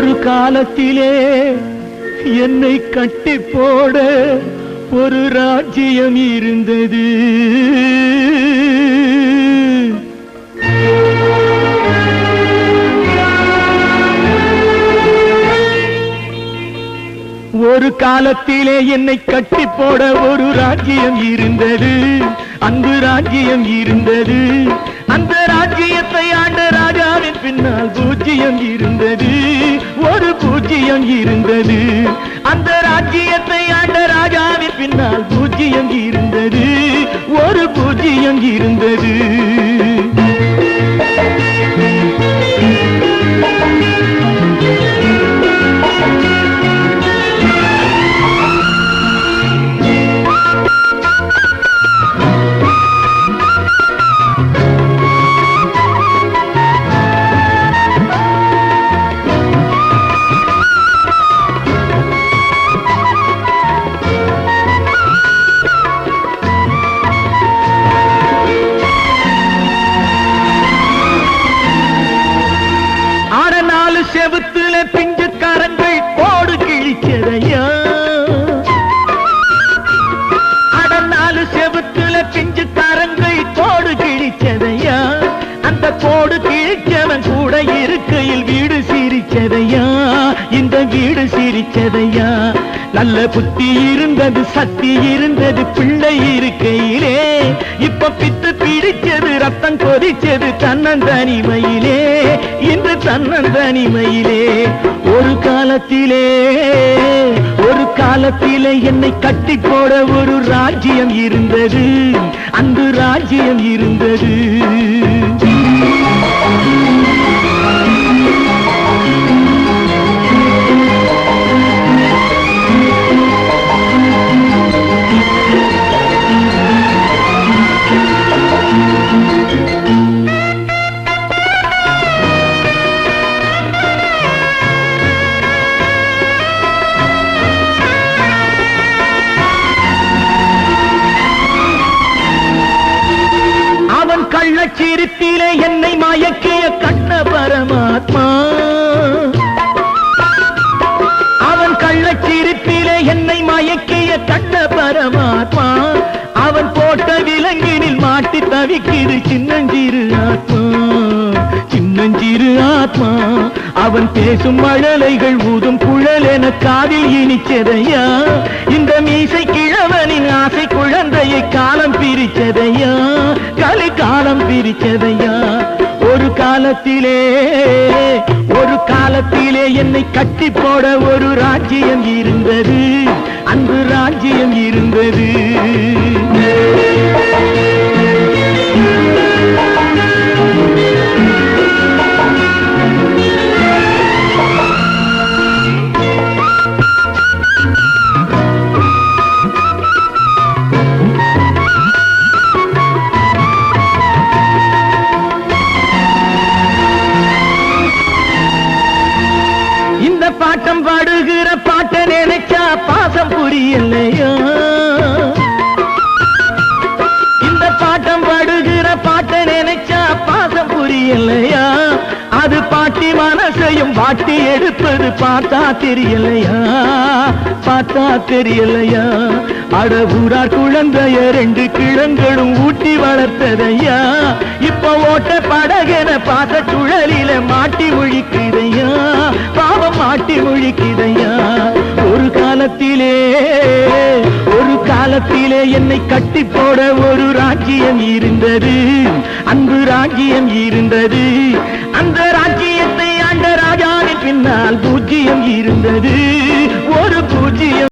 ஒரு காலத்திலே என்னை கட்டி போட ஒரு ராஜ்யம் இருந்தது. ஒரு காலத்திலே என்னை கட்டி போட ஒரு ராஜ்யம் இருந்தது. அன்பு ராஜ்யம் இருந்தது. அந்த ராஜ்யத்தை ஆண்ட ராஜாவின் பின்னால் பூஜ்ஜியம் இருந்தது. ஒரு பூஜ்ஜியம் இருந்தது. அந்த ராஜ்யத்தை ஆண்ட ராஜாவின் பின்னால் பூஜ்ஜியம் இருந்தது. ஒரு பூஜ்ஜியம் இருந்தது. போடு கோடு கூட இருக்கையில் வீடு சிரிச்சதையா? இந்த வீடு சிரிச்சதையா? நல்ல புத்தி இருந்தது சக்தி இருந்தது பிள்ளை இருக்கையிலே. இப்ப பித்து பிடிச்சது ரத்தம் கொதிச்சது தன்னந்தனிமையிலே. இன்று தன்னந்தனிமையிலே. ஒரு காலத்திலே ஒரு காலத்திலே என்னை கட்டி போட ஒரு ராஜ்யம் இருந்தது. அந்த ராஜ்யம் இருந்தது. அவன் என்னை மயக்கிய கண்ண பரமாத்மா. அவன் கள்ளச்சிரிப்பிலே என்னை மயக்கிய கண்ண பரமாத்மா. அவன் போட்ட விலங்கினில் மாட்டி தவிக்கிது சின்னஞ்சிறு ஆத்மா. சின்னஞ்சிறு ஆத்மா. அவன் பேசும் மழலைகள் ஊதும் குழல் என காதில் இனிச்சதையா? இந்த மீசை கிழவனின் ஆசை குழந்தையை காலம் பிரிச்சதையா? கலி காலம் ஒரு காலத்திலே ஒரு காலத்திலே என்னை கட்டி போட ஒரு ராஜ்யம் இருந்தது. அன்பு ராஜ்யம் இருந்தது. பாட்டம் பாடுகிற பாட்ட நினைச்சா பாசம் புரியலையா? இந்த பாட்டம் பாடுகிற பாட்ட நினைச்சா பாசம் புரியலையா? அது பாட்டி மனசையும் பாட்டி எடுப்பது பார்த்தா தெரியலையா? பார்த்தா தெரியலையா? அட ஊரார் குழந்தைய ரெண்டு கிழங்களும் ஊட்டி வளர்த்ததையா? இப்ப ஓட்ட படகென பாச சுழலில மாட்டி ஒழிக்குதையா ஒழிக்குதையா ஒரு காலத்திலே ஒரு காலத்திலே என்னை கட்டி போட ஒரு ராஜ்யம் இருந்தது. அன்பு ராஜ்யம் இருந்தது. அந்த ராஜ்யத்தை ஆண்ட ராஜாவின் பின்னால் பூஜ்ஜியம் இருந்தது. ஒரு பூஜ்ஜியம்